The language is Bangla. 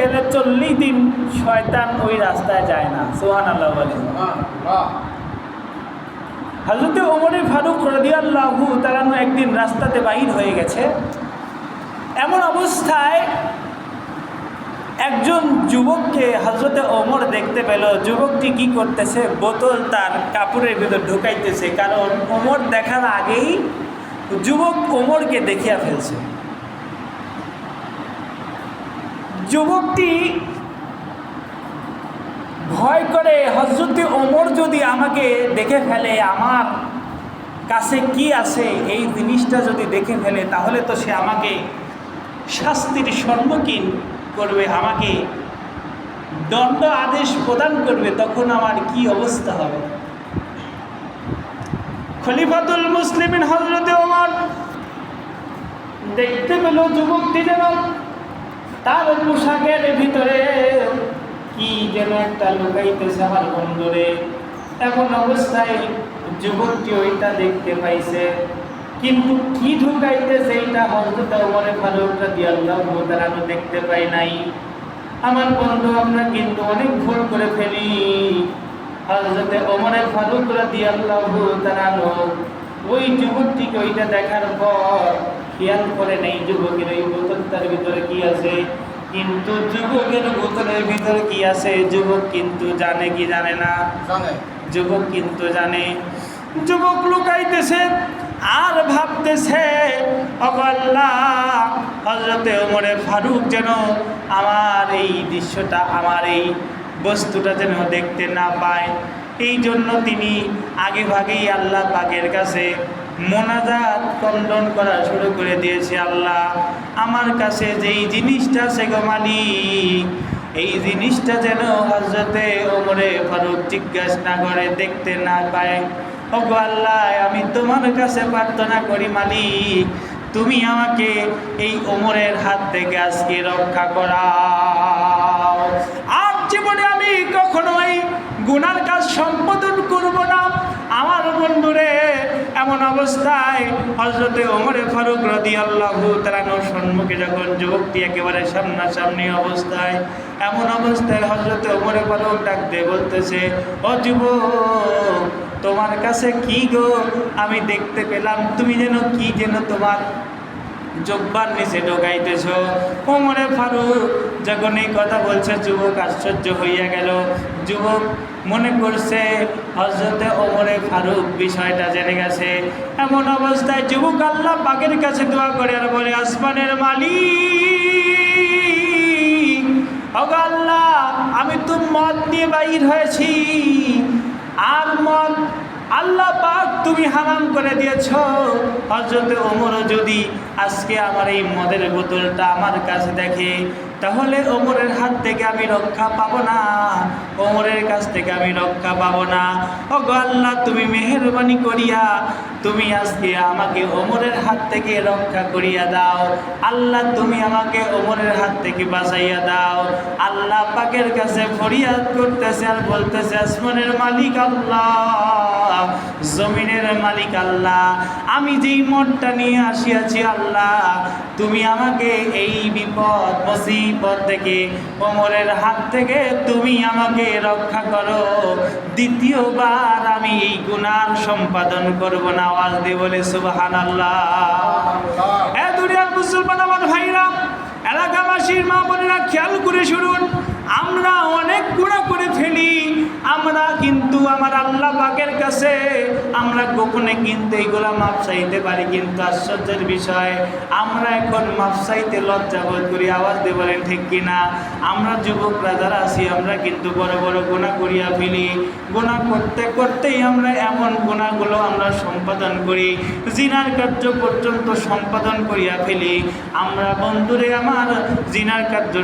গেলে চল্লিশ দিন শয়তান ওই রাস্তায় যায় না। সোহান আল্লাহ বলে হজরত ওমরে ফারুক রদিয়াল্লাহু তারানো একদিন রাস্তাতে বাহির হয়ে গেছে। এমন অবস্থায় একজন যুবককে হজরতে ওমর দেখতে পেল। যুবকটি কি করতেছে? বোতল তার কাপড়ের ভিতর ঢুকাইতেছে। কারণ ওমর দেখার আগেই যুবক ওমরকে দেখিয়া ফেলছে। যুবকটি ভয় করে হজরতে ওমর যদি আমাকে দেখে ফেলে, আমার কাছে কি আছে? এই জিনিসটা যদি দেখে ফেলে, তাহলে তো সে আমাকে শাস্তির সম্মুখীন করবে, আমাকে দণ্ড আদেশ প্রদান করবে, তখন আমার কি অবস্থা হবে? খলিফাতুল মুসলিমিন হজরতে ওমর দেখতে পেল যুবকটি যেন পোশাকের ভিতরে কি যেন একটা লুকাইতেছে আমার বন্ধুরে। এমন অবস্থায় যুবকটি ওইটা দেখতে পাইছে। কিন্তু কি ঢুকাইতেছে এইটা হজরত ওমরে ফারুক রাদিয়াল্লাহু তাআলা আমি দেখতে পাই নাই। আমার বন্ধু, আমরা কিন্তু অনেক ভুল করে ফেলি। হজরতে ওমরে ফারুক রাদিয়াল্লাহু তাআলা ওই যুবকটিকে ওইটা দেখার পর খেয়াল করে নেই যুবকের, ওই বোতলটার ভিতরে কি আছে? কিন্তু যুবকের বোতলের ভিতরে কি আছে? যুবক কিন্তু জানে কি জানে না। যুবক কিন্তু জানে। যুবক লুকাইতেছে আর ভাবতেছে হজরতে ওমরে ফারুক যেন আমার এই দৃশ্যটা আমার এই বস্তুটা যেন দেখতে না পায়। এই জন্য তিনি আগে ভাগেই আল্লাহ পাকের কাছে মোনাজাত খণ্ডন করা শুরু করে দিয়েছে আল্লাহ। আমার কাছে যেই জিনিসটা গো মালিক, এই জিনিসটা যেন হজরতে ওমরে ফারুক জিজ্ঞাসা না করে, দেখতে না পায়। ওগো আল্লাহ, আমি তোমার কাছে প্রার্থনা করি মালিক, তুমি আমাকে এই ওমরের হাত থেকে আজকে রক্ষা করাও। আর জীবনে আমি কখনোই গুনার কাজ সম্পাদন করব না। আমার বন্ধুরে এমন অবস্থায় হজরতে ওমরে ফারুক রদি আল্লাহ তালানোর সম্মুখে যখন যুবকটি একেবারে সামনাসামনি অবস্থায়, এমন অবস্থায় হজরতে ওমরে ফারুক ডাকতে বলতেছে, ও যুবক, তোমার কাছে কি গো? আমি দেখতে পেলাম, তুমি যেন কি যেন তোমার জব্বার নিচে ঢোকাইতেছ। কোমরে ফারুক যখন এই কথা বলছে, যুবক আশ্চর্য হইয়া গেল। যুবক মনে করছে হজরতে ওমরে ফারুক বিষয়টা জেনে গেছে। এমন অবস্থায় যুবক আল্লাহ পাকের কাছে দোয়া করে আর বলে, আসমানের মালিক আল্লাহ, আমি তো মদ নিয়ে বাইর হয়েছি। আর মদ আল্লাহ পাক তুমি হারাম করে দিয়েছ। হজরত ওমরও যদি আজকে আমার এই মদের বোতলটা আমার কাছে দেখে, তাহলে ওমরের হাত থেকে আমি রক্ষা পাবো না। ওমরের কাছ থেকে আমি রক্ষা পাবো না। ও আল্লাহ, তুমি মেহরবানি করিয়া, তুমি আজকে আমাকে ওমরের হাত থেকে রক্ষা করিয়া দাও। আল্লাহ, তুমি আমাকে ওমরের হাত থেকে বাঁচাইয়া দাও। আল্লাহ পাকের কাছে ফরিয়াদ করতেছে আর বলতেছে, আসমানের মালিক আল্লাহ। জমিনের মালিক আল্লাহ আমি যেই মঠটা নিয়ে আসিয়াছি আল্লাহ তুমি আমাকে এই বিপদ মুসিবত থেকে ওমরের হাত থেকে তুমি আমাকে রক্ষা করো। দ্বিতীয়বার আমি এই গুনার সম্পাদন করব না আওয়াজ দিয়ে বলে সুবাহান আল্লাহ এ দুনিয়ার মুসলমান আমার ভাইরা এলাকাবাসীর মা বোনেরা খেয়াল করে শুনুন আমরা অনেক গুণা করে আমার আল্লাহ পাকের কাছে আমরা গোপনে কিন্তু এইগুলা মাপ চাইতে পারি, কিন্তু আশ্চর্যের বিষয়, আমরা এখন মাপ চাইতে লজ্জা বোধ করি, আওয়াজ দিয়ে বলেন, ঠিক কিনা আমরা যুবকরা যারা আছি, আমরা কিন্তু বড় বড় গোনা করিয়া ফেলি। গোনা করতে করতেই আমরা এমন গোনাগুলো আমরা সম্পাদন করি, জিনার কার্য পর্যন্ত সম্পাদন করিয়া ফেলি। আমরা বন্ধুরে আমার জিনার কার্য